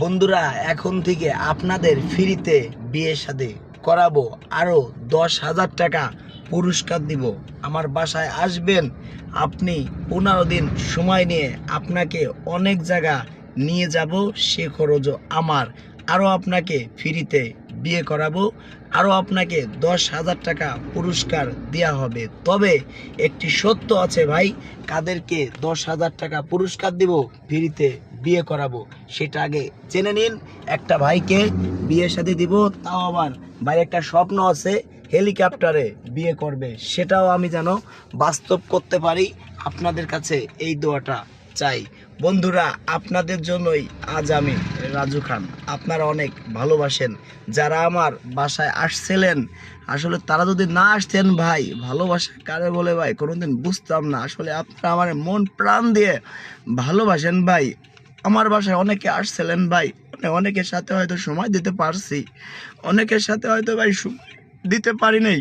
বন্ধুরা, এখন থেকে আপনাদের ফ্রিতে বিয়ে শাদী করাবো আরও দশ হাজার টাকা পুরস্কার দিব। আমার বাসায় আসবেন, আপনি পনেরো দিন সময় নিয়ে আপনাকে অনেক জায়গা নিয়ে যাব, সে খরচও আমার। আরও আপনাকে ফ্রিতে বিয়ে করাবো আরও আপনাকে দশ হাজার টাকা পুরস্কার দেওয়া হবে। তবে একটি সত্য আছে ভাই, কাদেরকে দশ হাজার টাকা পুরস্কার দিব, ফ্রিতে বিয়ে করাবো, সেটা আগে জেনে নিন। একটা ভাইকে বিয়ের সাথে দিব, তাও আবার ভাই একটা স্বপ্ন আছে, হেলিকপ্টারে বিয়ে করবে, সেটাও আমি যেন বাস্তব করতে পারি। আপনাদের কাছে এই দোয়াটা চাই। বন্ধুরা, আপনাদের জন্যই আজ আমি রাজু খান। আপনারা অনেক ভালোবাসেন। যারা আমার বাসায় আসছিলেন, আসলে তারা যদি না আসতেন, ভাই, ভালোবাসা কারে বলে ভাই? কোনোদিন বুঝতাম না। আসলে আপনারা আমার মন প্রাণ দিয়ে ভালোবাসেন, ভাই। আমার বাসায় অনেকে আসছিলেন ভাই। মানে অনেকের সাথে হয়তো সময় দিতে পারছি। অনেকের সাথে হয়তো ভাই দিতে পারি নাই।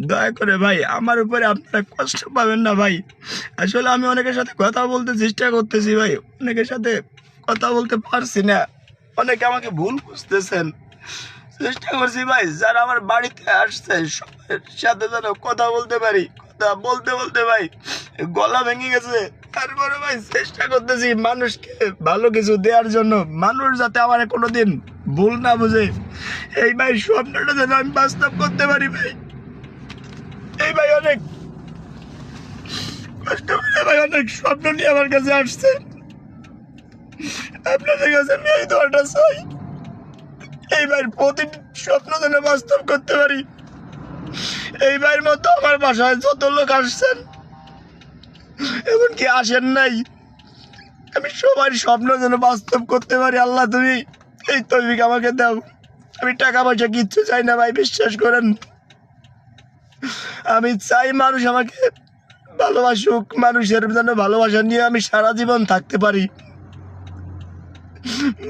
দয়া করে ভাই, আমার উপরে আপনারা কষ্ট পাবেন না ভাই। আসলে আমি অনেকের সাথে কথা বলতে চেষ্টা করতেছি ভাই। অনেকের সাথে কথা বলতে পারছি না। অনেকে আমাকে ভুল বুঝতেছেন। চেষ্টা করছি ভাই, যারা আমার বাড়িতে আসছে, সবার সাথে যেন কথা বলতে পারি। কথা বলতে বলতে ভাই, গলা ভেঙে গেছে। তারপরে ভাই চেষ্টা করতেছি মানুষকে ভালো কিছু দেওয়ার জন্য। মানুষ যাতে আমার কোনোদিন ভুল না বুঝে। এই ভাই স্বপ্নটা যেন আমি বাস্তব করতে পারি ভাই। এই ভাই অনেক কষ্ট করে ভাই অনেক স্বপ্ন নিয়ে আমার কাছে আসছে। আপনাদের কাছে আমি এই দোয়াটা চাই। এই ভাইয়ের প্রতিটি স্বপ্ন যেন বাস্তব করতে পারি। এই ভাইয়ের মতো আমার বাসায় যত লোক আসছেন, এমনকি আসেন নাই। আমি সবার স্বপ্ন যেন বাস্তব করতে পারি। আল্লাহ, তুমি এই তৈবিক আমাকে দাও। আমি টাকা পয়সা কিচ্ছু চাই না, ভাই, বিশ্বাস করেন। আমি চাই মানুষ আমাকে ভালোবাসুক, মানুষের যেন ভালোবাসা নিয়ে আমি সারা জীবন থাকতে পারি।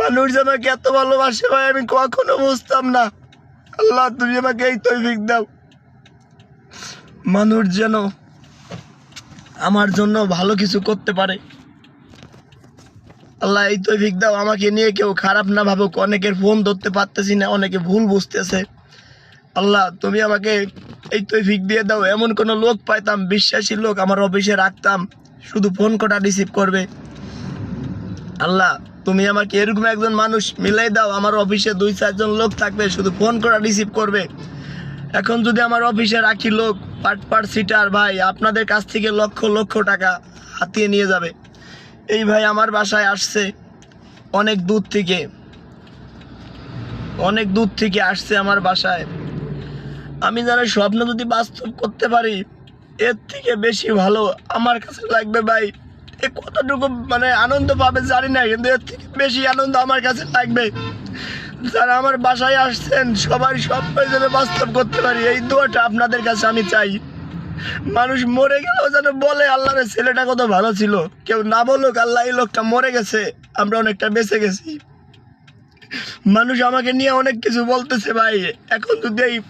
মানুষ আমাকে এত ভালোবাসে, ভাই, আমি কখনো বুঝতাম না। আল্লাহ, তুমি আমাকে এই তৈফিক দাও। মানুষ যেন আমার জন্য ভালো কিছু করতে পারে। আল্লাহ এই তৈফিক দাও, আমাকে নিয়ে কেউ খারাপ না ভাবুক, অনেকের ফোন ধরতে পারতেছি না, অনেকে ভুল বুঝতেছে। আল্লাহ, তুমি আমাকে এই তৈফিক দিয়ে দাও, এমন কোনো লোক পাইতাম, বিশ্বাসী লোক আমার অফিসে রাখতাম, শুধু ফোন কটা রিসিভ করবে। আল্লাহ, তুমি আমাকে এরকম একজন মানুষ মিলাই দাও, আমার অফিসে দুই চারজন লোক থাকবে, শুধু ফোন করা রিসিভ করবে। এখন যদি আমার অফিসে রাখি লোক পাট পাট সিটার ভাই, আপনাদের কাছ থেকে লক্ষ লক্ষ টাকা হাতিয়ে নিয়ে যাবে। এই ভাই আমার বাসায় আসছে অনেক দূর থেকে। অনেক দূর থেকে আসছে আমার বাসায়। আমি যেন স্বপ্ন যদি বাস্তব করতে পারি, এর থেকে বেশি ভালো আমার কাছে লাগবে ভাই। এ কতটুকু মানে আনন্দ পাবে জানি না, কিন্তু এর থেকে বেশি আনন্দ আমার কাছে লাগবে। যারা আমার বাসায় আসছেন সবার স্বপ্ন যেন বাস্তব করতে পারি। এই দোয়াটা আপনাদের কাছে আমি চাই। মানুষ মরে গেলেও যেন বলে, আল্লাহর ছেলেটা কত ভালো ছিল। কেউ না বলুক, আল্লাহ এই লোকটা মরে গেছে। আমরা অনেকটা বেঁচে গেছি। মানুষ আমাকে নিয়ে অনেক কিছু বলতেছে ভাই। এখন যদি এই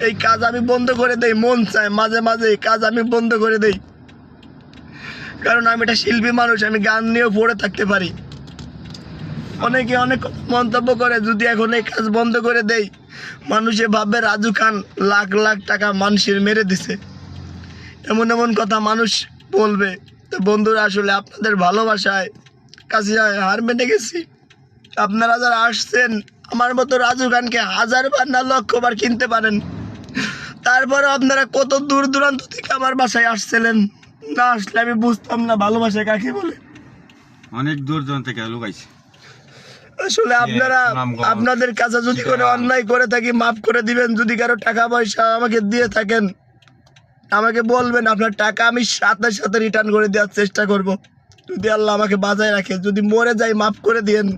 এই কাজ আমি বন্ধ করে দেই, মন চায়, মাঝে মাঝে এই কাজ আমি বন্ধ করে দেই। কারণ আমি একটা শিল্পী মানুষ, আমি গান নিয়েও পড়ে থাকতে পারি। অনেকে অনেক মন্তব্য করে, যদি এখন এই কাজ বন্ধ করে দেই, মানুষে ভাববে রাজু খান লাখ লাখ টাকা মানুষের মেরে দিছে। এমন এমন কথা মানুষ বলবে, তো বন্ধুরা, আসলে আপনাদের ভালোবাসায় কাছে হার মেনে গেছি। আপনারা যারা আসছেন, আমার মতো রাজু খানকে হাজার বার না লক্ষ বার কিনতে পারেন। তারপরে আপনারা কত দূর দূরান্ত থেকে আমার বাসায় আসছিলেন? না আসলে আমি বুঝতাম না ভালোবাসা কাকে বলে। অনেক দূর দূরান্ত থেকে লোক আইছে। আসলে আপনারা আপনাদের কাছে যদি কোনো অন্যায় করে থাকি মাফ করে দিবেন। যদি কারও টাকা পয়সা আমাকে দিয়ে থাকেন আমাকে বলবেন আপনার টাকা আমি সাথে সাথে রিটার্ন করে দেওয়ার চেষ্টা করব। যদি আল্লাহ আমাকে বাজায় রাখে যদি মরে যাই মাফ করে দিয়েন।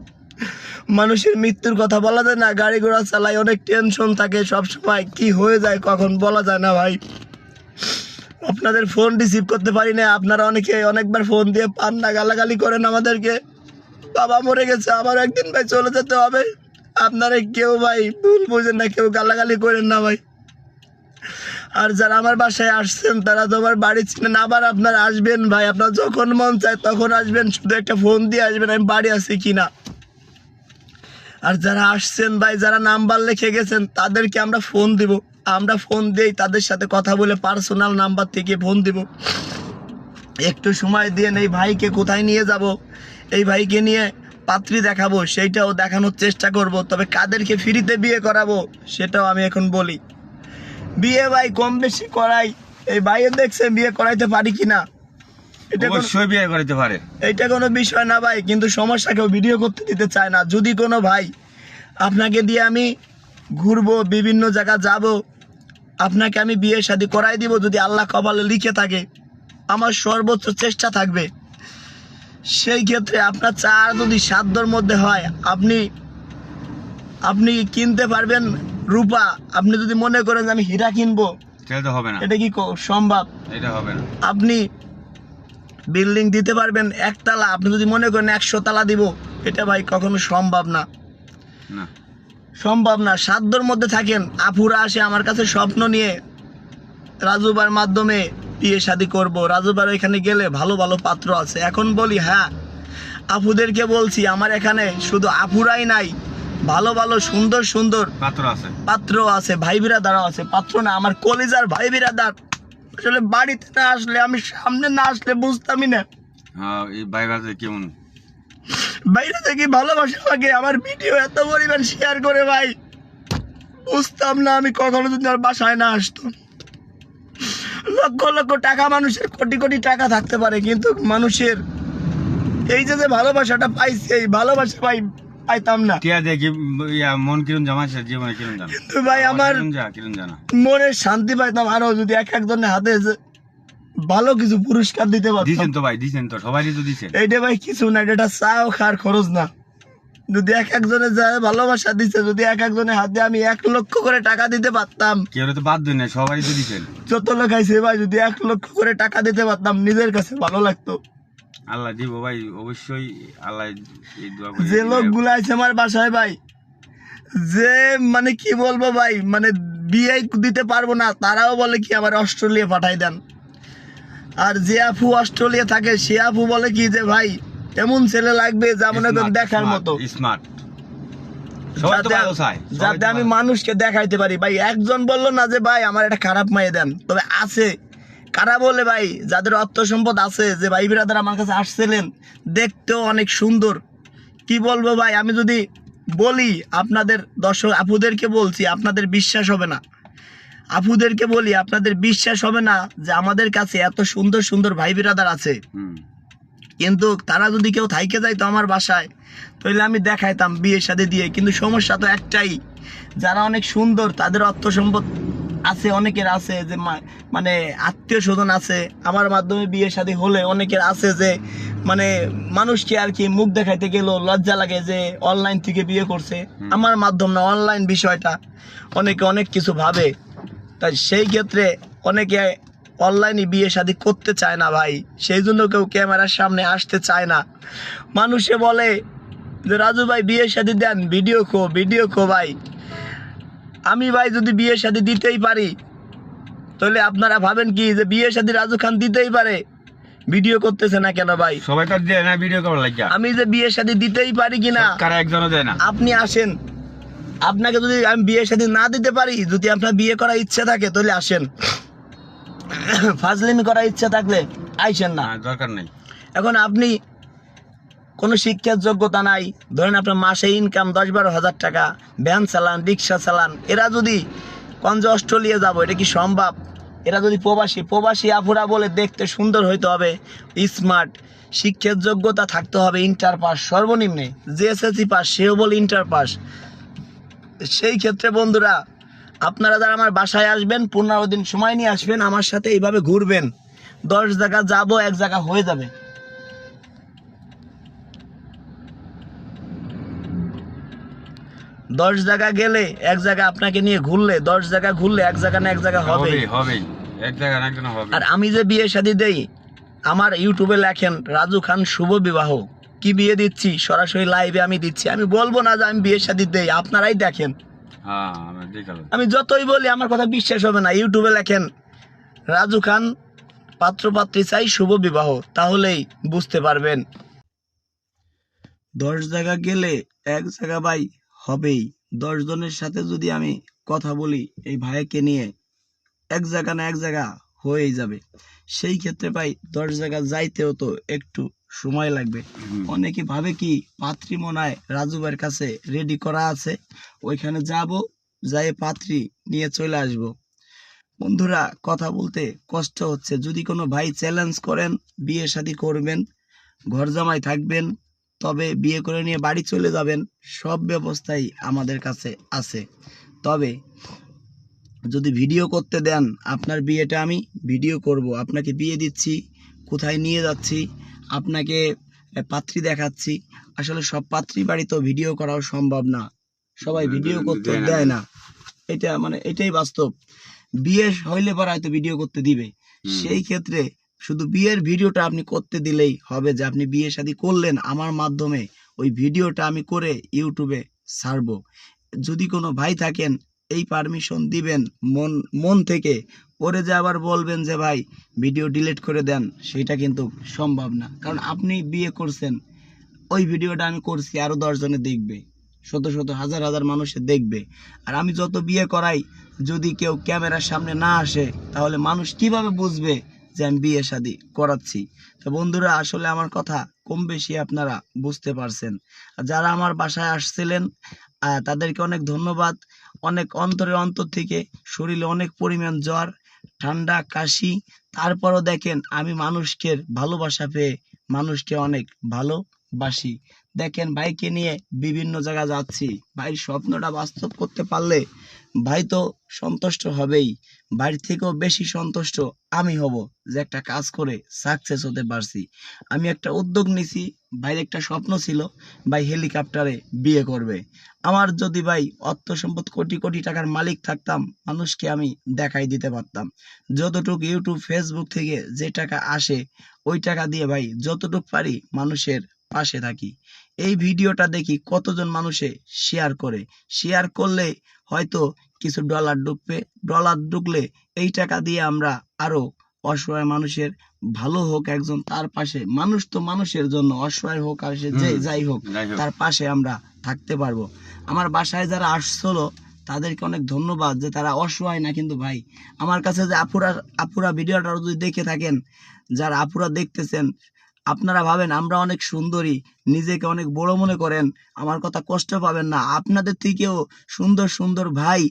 মানুষের মৃত্যুর কথা বলা যায় না গাড়ি ঘোড়া চালায় অনেক টেনশন থাকে সব সময় কি হয়ে যায় কখন বলা যায় না ভাই। আপনাদের ফোন রিসিভ করতে পারি না। আপনারা অনেকে অনেকবার ফোন দিয়ে পান না গালাগালি করেন আমাদেরকে। বাবা মরে গেছে, আবার একদিন ভাই চলে যেতে হবে। আপনারা কেউ ভাই ভুল বুঝেন না, কেউ গালাগালি করেন না ভাই। আর যারা আমার বাসায় আসছেন, তারা তো আমার বাড়ি ছিলেন আবার আপনারা আসবেন ভাই। আপনার যখন মন চায় তখন আসবেন, শুধু একটা ফোন দিয়ে আসবেন, আমি বাড়ি আছি কিনা। আর যারা আসছেন ভাই, যারা নাম্বার লিখে গেছেন, তাদেরকে আমরা ফোন দিব। আমরা ফোন দেই তাদের সাথে কথা বলে পার্সোনাল নাম্বার থেকে ফোন দিব। একটু সময় দিয়ে এই ভাইকে কোথায় নিয়ে যাব? এই ভাইকে নিয়ে পাত্রী দেখাবো সেইটাও দেখানোর চেষ্টা করব তবে কাদেরকে ফ্রিতে বিয়ে করাবো সেটাও আমি এখন বলি। বিয়ে ভাই কম বেশি করাই এই ভাইও দেখছে বিয়ে করাইতে পারি এটা অবশ্যই বিয়ে করতে পারে। এইটা কোনো বিষয় না ভাই কিন্তু সমস্যা কেউ ভিডিও করতে দিতে চায় না। যদি কোনো ভাই আপনাকে দিয়ে আমি ঘুরবো বিভিন্ন জায়গা যাব আপনাকে আমি বিয়ে শাদি করাই দিব যদি আল্লাহ কপালে লিখে থাকে আমার সর্বোচ্চ চেষ্টা থাকবে। সেই ক্ষেত্রে আপনার চার যদি সাধ্যর মধ্যে হয় আপনি আপনি কিনতে পারবেন রূপা। আপনি যদি মনে করেন যে আমি হীরা কিনবো হবে না। এটা কি সম্ভব? এটা হবে না। আপনি বিল্ডিং দিতে পারবেন একতলা আপনি যদি মনে করেন একশো তালা দিব এটা ভাই কখনো সম্ভব না। না। সম্ভব না। সাধ্যর মধ্যে থাকেন। আফুরা আসে আমার কাছে স্বপ্ন নিয়ে রাজুবার মাধ্যমে। বিয়ে শাদি করব রাজুবার এখানে গেলে ভালো ভালো পাত্র আছে। এখন বলি হ্যাঁ আপুদেরকে বলছি আমার এখানে শুধু আপুরাই নাই ভালো ভালো সুন্দর সুন্দর পাত্র আছে। পাত্র আছে ভাই বিরাদারও আছে। পাত্র না আমার কলিজার ভাই বিরাদার। আসলে বাড়িতে না আসলে আমি সামনে না আসলে বুঝতামই না। হ্যাঁ বাইরে কেমন? বাইরে থেকে ভালোবাসা আমাকে আমার ভিডিও এত পরিমাণ শেয়ার করে ভাই। বুঝতাম না আমি কখনো যদি আর বাসায় না আসতো লক্ষ লক্ষ টাকা মানুষের কোটি কোটি টাকা থাকতে পারে কিন্তু মানুষের এই যে যে ভালোবাসাটা পাইছে এই ভালোবাসা ভাই পাইতাম না। টিয়া দেখি মন কিরম জামাইছে জীবনে কিরম জানা তো ভাই আমার কিরম জানা মনে শান্তি পাইতাম আরও যদি এক একজনের হাতে ভালো কিছু পুরস্কার দিতে পারতাম। দিছেন তো ভাই দিছেন তো সবাই তো দিছেন এইটা ভাই কিছু না এটা চাও খার খরচ না। যদি এক একজনের যায় ভালোবাসা দিচ্ছে যদি এক একজনের হাতে আমি এক লক্ষ করে টাকা দিতে পারতাম। কেউ তো বাদ দেন সবাই তো দিছেন যত লোক আইছে ভাই যদি এক লক্ষ করে টাকা দিতে পারতাম নিজের কাছে ভালো লাগতো। আল্লাহ দিব ভাই অবশ্যই আল্লাহ এই দোয়া করি যে লোকগুলো আছে আমার বাসায় ভাই যে মানে কি বলব ভাই মানে বিয়ে দিতে পারব না তারাও বলে কি আমার অস্ট্রেলিয়া পাঠাই দেন। আর যে আপু অস্ট্রেলিয়া থাকে সে আপু বলে কি যে ভাই এমন ছেলে লাগবে যা মনে করেন দেখার মতো। স্মার্ট যাতে- আমি মানুষকে দেখাইতে পারি। ভাই একজন বলল না যে ভাই আমার একটা খারাপ মায়ে দেন। তবে আছে। কারা বলে ভাই যাদের অর্থ সম্পদ আছে যে ভাই বিরাদার আমার কাছে আসছিলেন দেখতেও অনেক সুন্দর। কি বলব ভাই? আমি যদি বলি আপনাদের দর্শক আপুদেরকে বলছি আপনাদের বিশ্বাস হবে না। আপুদেরকে বলি আপনাদের বিশ্বাস হবে না যে আমাদের কাছে এত সুন্দর সুন্দর ভাই বিরাদার আছে। কিন্তু তারা যদি কেউ থাইকে যাইতো আমার বাসায়। তাহলে আমি দেখাইতাম বিয়ের সাথে দিয়ে। কিন্তু সমস্যা তো একটাই, যারা অনেক সুন্দর, তাদের অর্থ সম্পদ আছে, অনেকের আছে যে মানে আত্মীয় স্বজন আছে। আমার মাধ্যমে বিয়ে শাদী হলে অনেকের আছে যে মানে মানুষকে আর কি মুখ দেখাইতে গেল লজ্জা লাগে যে অনলাইন থেকে বিয়ে করছে। আমার মাধ্যম না অনলাইন বিষয়টা। অনেকে অনেক কিছু ভাবে। তাই সেই ক্ষেত্রে অনেকে অনলাইনে বিয়ে শাদী করতে চায় না ভাই। সেই জন্য কেউ ক্যামেরার সামনে আসতে চায় না। মানুষে বলে যে রাজু ভাই বিয়ে শাদী দেন ভিডিও খো ভিডিও খো ভাই। আমি ভাই যদি বিয়ে শাদী দিতেই পারি তাহলে আপনারা ভাবেন কি যে বিয়ে শাদী রাজু খান দিতেই পারে? ভিডিও করতেছে না কেন ভাই? সবাই তো দেয় না ভিডিও করার লাগিয়া আমি যে বিয়ে শাদী দিতেই পারি কিনা? কারা একজনও দেয় না। আপনি আসেন। আপনাকে যদি আমি বিয়ে শাদী না দিতে পারি যদি আপনার বিয়ে করার ইচ্ছা থাকে তাহলে আসেন। ফাজলিমি করার ইচ্ছা থাকলে আইসেন না। দরকার নেই। এখন আপনি কোনো শিক্ষার যোগ্যতা নাই ধরেন আপনার মাসে ইনকাম দশ বারো হাজার টাকা ভ্যান চালান রিক্সা চালান এরা যদি কঞ্জ অস্ট্রেলিয়া যাব এটা কি সম্ভব? এরা যদি প্রবাসী প্রবাসী আফুরা বলে দেখতে সুন্দর হইতে হবে স্মার্ট শিক্ষার যোগ্যতা থাকতে হবে ইন্টার পাস সর্বনিম্নে। যে এসএসসি পাস সেও বলে ইন্টার পাস সেই ক্ষেত্রে বন্ধুরা আপনারা যারা আমার বাসায় আসবেন পনেরো দিন সময় নিয়ে আসবেন আমার সাথে এইভাবে ঘুরবেন। দশ জায়গা যাব এক জায়গা হয়ে যাবে। দশ জায়গা গেলে এক জায়গা আপনাকে নিয়ে ঘুরলে দশ জায়গা ঘুরলে এক জায়গা না এক জায়গা হবে। হবেই হবেই। এক জায়গায় না একজন হবে। আর আমি যে বিয়ে শাদি দেই আমার ইউটিউবে লেখেন রাজু খান শুভ বিবাহ। কি বিয়ে দিচ্ছি? সরাসরি লাইভে আমি দিচ্ছি। আমি বলব না যে আমি বিয়ে শাদি দেই আপনারাই দেখেন। হ্যাঁ আমি যতই বলি আমার কথা বিশ্বাস হবে না। ইউটিউবে লেখেন রাজু খান পাত্রপাত্রী চাই শুভ বিবাহ। তাহলেই বুঝতে পারবেন। দশ জায়গা গেলে এক জায়গা ভাই হবেই। দশ জনের সাথে যদি আমি কথা বলি এই ভাইকে নিয়ে এক জায়গা না এক জায়গা হয়েই যাবে। সেই ক্ষেত্রে ভাই দশ জায়গা যাইতেও তো একটু সময় লাগবে। অনেকে ভাবে কি পাত্রী মনায় রাজু ভাইয়ের কাছে রেডি করা আছে ওইখানে যাব যাই পাত্রী নিয়ে চলে আসব। বন্ধুরা কথা বলতে কষ্ট হচ্ছে। যদি কোনো ভাই চ্যালেঞ্জ করেন বিয়ে শাদী করবেন ঘর জামাই থাকবেন তবে বিয়ে করে নিয়ে বাড়ি চলে যাবেন সব ব্যবস্থাই আমাদের কাছে আছে। তবে যদি ভিডিও করতে দেন আপনার বিয়েটা আমি ভিডিও করব। আপনাকে বিয়ে দিচ্ছি কোথায় নিয়ে যাচ্ছি আপনাকে পাত্রী দেখাচ্ছি। আসলে সব পাত্রী বাড়ি তো ভিডিও করাও সম্ভব না। সবাই ভিডিও করতে দেয় না, দেয় দেয় না। এটা মানে এটাই বাস্তব। বিয়ে হইলে পরে হয়তো ভিডিও করতে দিবে। সেই ক্ষেত্রে শুধু বিয়ের ভিডিওটা আপনি করতে দিলেই হবে যে আপনি বিয়ে শাদী করলেন আমার মাধ্যমে ওই ভিডিওটা আমি করে ইউটিউবে ছাড়বো। যদি কোনো ভাই থাকেন এই পারমিশন দিবেন মন মন থেকে পরে যে আবার বলবেন যে ভাই ভিডিও ডিলিট করে দেন সেটা কিন্তু সম্ভব না। কারণ আপনি বিয়ে করছেন ওই ভিডিওটা আমি করছি আরও দশ জনে দেখবে। শত শত হাজার হাজার মানুষে দেখবে। আর আমি যত বিয়ে করাই, যদি কেউ ক্যামেরার সামনে না আসে, তাহলে মানুষ কীভাবে বুঝবে যে আমি বিয়ে শাদি করাচ্ছি? তো বন্ধুরা, আসলে আমার কথা কম বেশি আপনারা বুঝতে পারছেন। যারা আমার বাসায় আসছিলেন তাদেরকে অনেক ধন্যবাদ। অনেক অন্তরে অন্তর থেকে শরীরে অনেক পরিমাণ জ্বর, ঠান্ডা, কাশি। তারপরও দেখেন, আমি মানুষকে ভালোবাসা পেয়ে মানুষকে অনেক ভালোবাসি। দেখেন ভাইকে নিয়ে বিভিন্ন জায়গা যাচ্ছি। ভাইয়ের স্বপ্নটা বাস্তব করতে পারলে ভাই তো সন্তুষ্ট হবেই। বাড়ি থেকেও বেশি সন্তুষ্ট আমি হব যে একটা কাজ করে সাকসেস হতে পারছি। আমি একটা উদ্যোগ নিছি, ভাইয়ের একটা স্বপ্ন ছিল, ভাই হেলিকপ্টারে বিয়ে করবে। আমার যদি ভাই অর্থ সম্পদ কোটি কোটি টাকার মালিক থাকতাম, মানুষকে আমি দেখাই দিতে পারতাম। যতটুকু ইউটিউব ফেসবুক থেকে যে টাকা আসে, ওই টাকা দিয়ে ভাই যতটুকু পারি মানুষের পাশে থাকি। এই ভিডিওটা দেখি কতজন মানুষে শেয়ার করে। শেয়ার করলে হয়তো কিছু ডলার ঢুকবে। ডলার ঢুকলে এই টাকা দিয়ে আমরা আরও অসহায় মানুষের ভালো হোক একজন তার পাশে। মানুষ তো মানুষের জন্য অসহায় হোক আর সে যে যাই হোক তার পাশে আমরা থাকতে পারব। আমার বাসায় যারা আসছিল তাদেরকে অনেক ধন্যবাদ যে তারা অসহায় না কিন্তু ভাই। আমার কাছে যে আপুরা আপুরা ভিডিওটা যদি দেখে থাকেন যারা আপুরা দেখতেছেন আপনারা ভাবেন আমরা অনেক সুন্দরী নিজেকে অনেক বড় মনে করেন আমার কথা কষ্ট পাবেন না আপনাদের থেকেও সুন্দর সুন্দর ভাই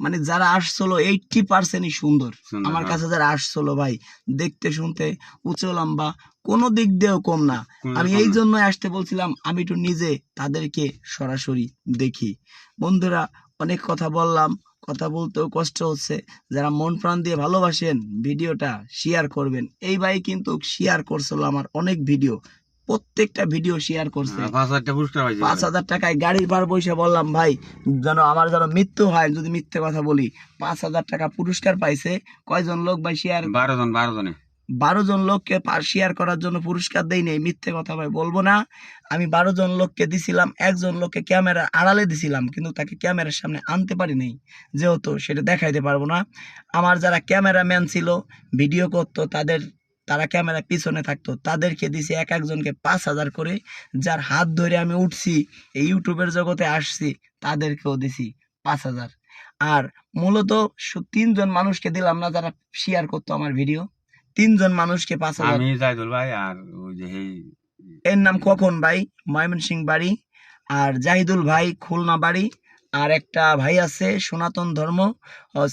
মানে যারা আসছিল এইটটি পার্সেন্টই সুন্দর আমার হ্যাঁ। কাছে যারা আসছিল ভাই দেখতে শুনতে উঁচু লম্বা কোনো দিক দিয়েও কম না আমি এই। জন্য আসতে বলছিলাম আমি একটু নিজে তাদেরকে সরাসরি দেখি বন্ধুরা অনেক কথা বললাম কথা বলতেও কষ্ট হচ্ছে। যারা মন প্রাণ দিয়ে ভালোবাসেন ভিডিওটা শেয়ার করবেন। এই ভাই কিন্তু শেয়ার করছিল আমার অনেক ভিডিও প্রত্যেকটা ভিডিও শেয়ার করছে। হ্যাঁ, পাঁচ হাজার টাকায় গাড়ির ভাড়া বসে বললাম ভাই যেন আমার যেন মৃত্যু হয় যদি মিথ্যে কথা বলি। পাঁচ হাজার টাকা পুরস্কার পাইছে। কয়জন লোক ভাই শেয়ার বারো জন বারো জনে। বারো জন লোককে শেয়ার করার জন্য পুরস্কার দেই নেই, মিথ্যে কথা ভাই, বলব না। আমি বারো জন লোককে দিছিলাম, একজন লোককে ক্যামেরা আড়ালে দিছিলাম, কিন্তু তাকে ক্যামেরার সামনে আনতে পারি নাই, যেহেতু সেটা দেখাইতে পারব না। আমার যারা ক্যামেরাম্যান ছিল, ভিডিও করতো, তাদের, তারা ক্যামেরা পিছনে থাকতো, তাদেরকে দিছি এক একজনকে পাঁচ হাজার করে। যার হাত ধরে আমি উঠছি, এই ইউটিউবের জগতে আসছি, তাদেরকেও দিছি পাঁচ হাজার। আর মূলত তিনজন মানুষকে দিলাম না, যারা শেয়ার করতো আমার ভিডিও। তিনজন মানুষকে পাঁচ হাজার। আমি জাইদুল ভাই আর ওই যে এর নাম কখন ভাই? ময়মনসিং বাড়ি। আর জাহিদুল ভাই খুলনা বাড়ি। আর একটা ভাই আছে সনাতন ধর্ম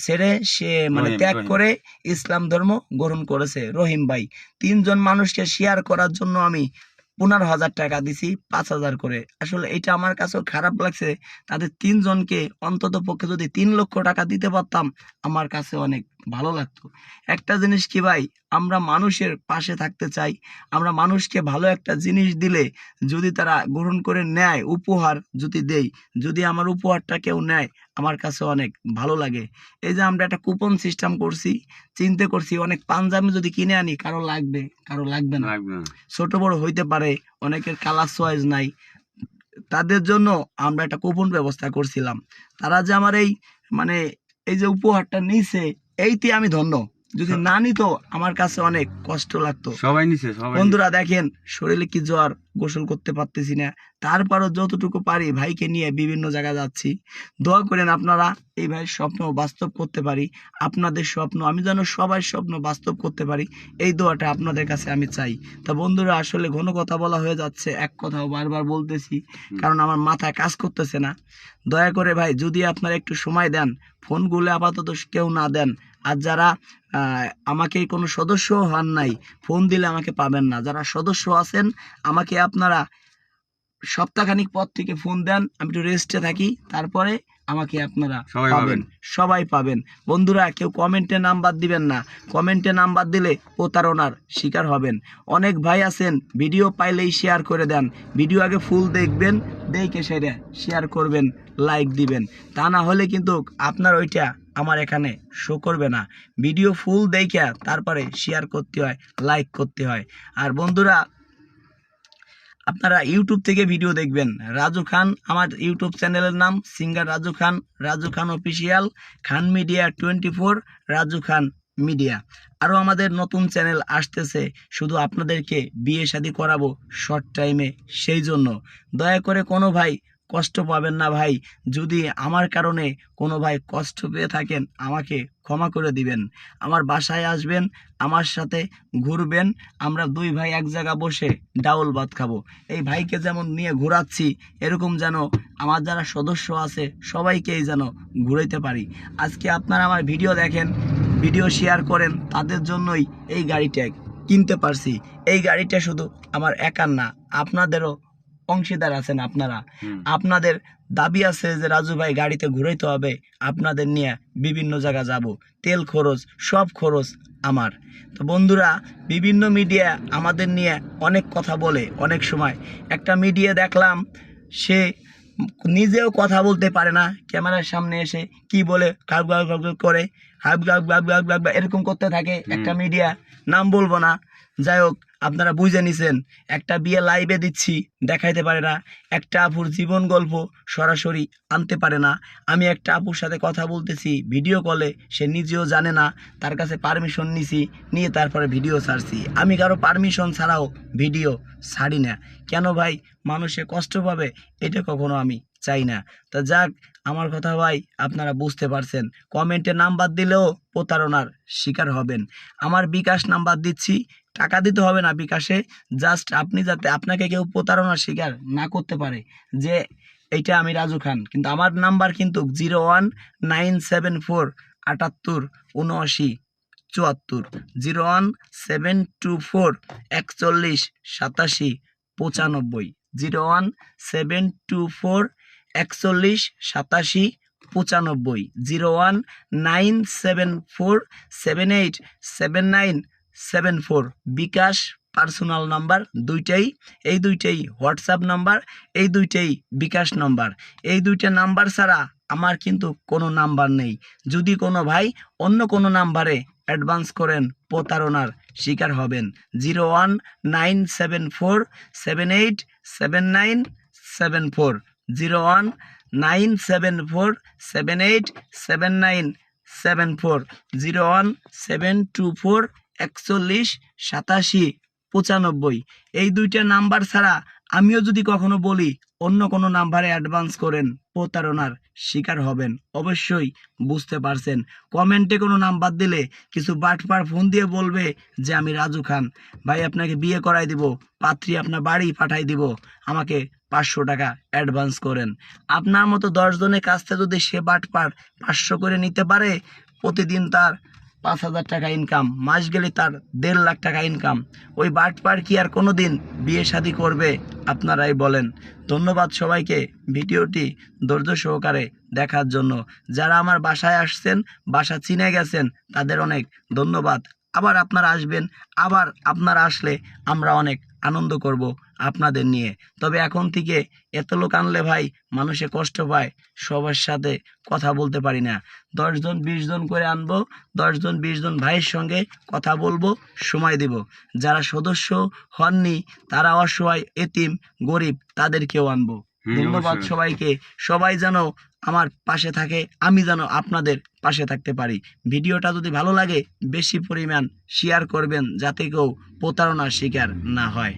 ছেড়ে সে মানে ত্যাগ করে ইসলাম ধর্ম গ্রহণ করেছে। রহিম ভাই তিনজন মানুষকে শেয়ার করার জন্য আমি পনেরো হাজার টাকা দিছি পাঁচ হাজার করে। আসলে এটা আমার কাছেও খারাপ লাগছে তাদের তিনজনকে অন্তত পক্ষে যদি তিন লক্ষ টাকা দিতে পারতাম আমার কাছে অনেক ভালো লাগতো। একটা জিনিস কি ভাই? আমরা মানুষের পাশে থাকতে চাই। আমরা মানুষকে ভালো একটা জিনিস দিলে যদি তারা গ্রহণ করে নেয় উপহার যদি দেই যদি আমার উপহারটা কেউ নেয় আমার কাছে অনেক ভালো লাগে। এই যে আমরা একটা কুপন সিস্টেম করছি চিন্তা করছি অনেক পাঞ্জাবি যদি কিনে আনি কারও লাগবে কারও লাগবে না। ছোট বড় হইতে পারে অনেকের কালার চয়েস নাই। তাদের জন্য আমরা একটা কুপন ব্যবস্থা করছিলাম। তারা যে আমার এই মানে এই যে উপহারটা নিছে এইতে আমি ধন্য। যদি না নিত আমার কাছে অনেক কষ্ট লাগতো। সবাই নিছে সবাই বন্ধুরা দেখেন শরীরে কি জ্বর গোসল করতে পারতেছি না। তারপরও যতটুকু পারি ভাইকে নিয়ে বিভিন্ন জায়গায় যাচ্ছি। দোয়া করেন আপনারা এই ভাইয়ের স্বপ্ন বাস্তব করতে পারি। আপনাদের স্বপ্ন আমি যেন সবার স্বপ্ন বাস্তব করতে পারি এই দোয়াটা আপনাদের কাছে আমি চাই। তা বন্ধুরা আসলে ঘন কথা বলা হয়ে যাচ্ছে এক কথাও বারবার বলতেছি কারণ আমার মাথায় কাজ করতেছে না। দয়া করে ভাই যদি আপনারা একটু সময় দেন ফোনগুলো আপাতত কেউ না দেন আর যারা আমাকে কোনো সদস্য হন নাই, ফোন দিলে আমাকে পাবেন না। যারা সদস্য আছেন, আমাকে আপনারা সপ্তাহখানিক পর থেকে ফোন দেন, আমি একটু রেস্টে থাকি। তারপরে আমাকে আপনারা সবাই পাবেন। পাবেন। সবাই পাবেন। বন্ধুরা কেউ কমেন্টে নাম্বার দিবেন না। কমেন্টে নাম্বার দিলে প্রতারণার শিকার হবেন। অনেক ভাই আছেন ভিডিও পাইলেই শেয়ার করে দেন। ভিডিও আগে ফুল দেখবেন দেখে সেরে শেয়ার করবেন লাইক দিবেন। তা না হলে কিন্তু আপনার ওইটা আমার এখানে শো করবে না। ভিডিও ফুল দেখে তারপরে শেয়ার করতে হয় লাইক করতে হয়। আর বন্ধুরা আপনারা ইউটিউব থেকে ভিডিও দেখবেন। রাজু খান, আমার ইউটিউব চ্যানেলের নাম singer Raju Khan Raju Khan official Khan media twenty four Raju Khan media আরও আমাদের নতুন চ্যানেল আসতেছে, শুধু আপনাদেরকে বিয়ে শাদি করাবো শর্ট টাইমে সেই জন্য। দয়া করে কোনো ভাই কষ্ট পাবেন না ভাই। যদি আমার কারণে কোনো ভাই কষ্ট পেয়ে থাকেন, আমাকে ক্ষমা করে দিবেন। আমার বাসায় আসবেন, আমার সাথে ঘুরবেন, আমরা দুই ভাই এক জায়গা বসে ডাউল ভাত খাব। এই ভাইকে যেমন নিয়ে ঘোরাচ্ছি, এরকম যেন আমার যারা সদস্য আছে, সবাইকেই যেন ঘুরাইতে পারি। আজকে আপনারা আমার ভিডিও দেখেন, ভিডিও শেয়ার করেন, তাদের জন্যই এই গাড়িটা কিনতে পারছি। এই গাড়িটা শুধু আমার একার না, আপনাদেরও অংশীদার আছেন আপনারা। আপনাদের দাবি আছে যে রাজু ভাই গাড়িতে ঘুরাইতে হবে আপনাদের নিয়ে বিভিন্ন জায়গা যাব। তেল খরচ সব খরচ আমার। তো বন্ধুরা বিভিন্ন মিডিয়া আমাদের নিয়ে অনেক কথা বলে অনেক সময়। একটা মিডিয়া দেখলাম সে নিজেও কথা বলতে পারে না ক্যামেরার সামনে এসে কি বলে গাব গাব গাব গাব করে হাব গাব গাব গাব গাব এরকম করতে থাকে। একটা মিডিয়া নাম বলব না। যাই হোক আপনারা বুঝে নিছেন, একটা বিয়ে লাইভে দিচ্ছি, দেখাইতে পারে না। একটা আপুর জীবন গল্প সরাসরি আনতে পারে না। আমি একটা আপুর সাথে কথা বলতেছি ভিডিও কলে সে নিজেও জানে না। তার কাছে পারমিশন নিছি, নিয়ে তারপরে ভিডিও ছাড়ছি। আমি কারও পারমিশন ছাড়াও ভিডিও ছাড়ি না। কেন ভাই? মানুষে কষ্ট পাবে, এটা কখনো আমি চাই না। তা যাক, আমার কথা ভাই, আপনারা বুঝতে পারছেন। কমেন্টে নাম্বার দিলেও প্রতারণার শিকার হবেন। আমার বিকাশ নাম্বার দিচ্ছি টাকা দিতে হবে না বিকাশে জাস্ট আপনি যাতে আপনাকে কেউ প্রতারণার শিকার না করতে পারে, যে এইটা আমি রাজু খান। কিন্তু আমার নাম্বার কিন্তু zero one nine seven four আটাত্তর উনআশি চুয়াত্তর zero one seven two four একচল্লিশ সাতাশি পঁচানব্বই zero one seven two four একচল্লিশ সাতাশি পঁচানব্বই zero one nine seven four seven eight seven nine seven four bKash personal number দুইটাই, এই দুইটাই হোয়াটসঅ্যাপ নাম্বার এই দুইটাই বিকাশ নাম্বার এই দুইটা নাম্বার ছাড়া আমার কিন্তু কোনো নাম্বার নেই। যদি কোনো ভাই অন্য কোনো নাম্বারে অ্যাডভান্স করেন, প্রতারণার শিকার হবেন। Zero one nine seven four seven eight seven nine seven four zero one nine seven four seven eight seven nine seven four zero one seven two four একচল্লিশ, সাতাশি, পঁচানব্বই। এই দুইটা নাম্বার ছাড়া আমিও যদি কখনো বলি, অন্য কোনো নাম্বারে অ্যাডভান্স করেন, প্রতারণার শিকার হবেন। অবশ্যই বুঝতে পারছেন। কমেন্টে কোনো নাম্বার দিলে কিছু বাটপার ফোন দিয়ে বলবে যে, আমি রাজু খান। ভাই, আপনাকে বিয়ে করাই দিব। পাত্রী আপনার বাড়ি পাঠাই দিব। আমাকে পাঁচশো টাকা অ্যাডভান্স করেন। আপনার মতো দশজনের কাছ থেকে যদি সে বাটপার পাঁচশো করে নিতে পারে, প্রতিদিন তার পাঁচ হাজার টাকা ইনকাম মাস গেলে তার দেড় লাখ টাকা ইনকাম ওই বাটপার কি আর কোনো দিন বিয়ে শাদি করবে? আপনারাই বলেন। ধন্যবাদ সবাইকে ভিডিওটি ধৈর্য সহকারে দেখার জন্য। যারা আমার বাসায় আসছেন, বাসা চিনে গেছেন, তাদের অনেক ধন্যবাদ। আবার আপনারা আসবেন আবার আপনারা আসলে আমরা অনেক আনন্দ করব আপনাদের নিয়ে। তবে এখন থেকে এত লোক আনলে ভাই মানুষে কষ্ট পায় সবার সাথে কথা বলতে পারি না। দশজন বিশ জন করে আনব দশজন বিশ জন ভাইয়ের সঙ্গে কথা বলব সময় দেব। যারা সদস্য হননি তারা অসহায় এতিম গরিব তাদেরকেও আনব। ধন্যবাদ সবাইকে। সবাই যেন আমার পাশে থাকে, আমি যেন আপনাদের পাশে থাকতে পারি। ভিডিওটা যদি ভালো লাগে, বেশি পরিমাণ শেয়ার করবেন, যাতে কেউ প্রতারণার শিকার না হয়।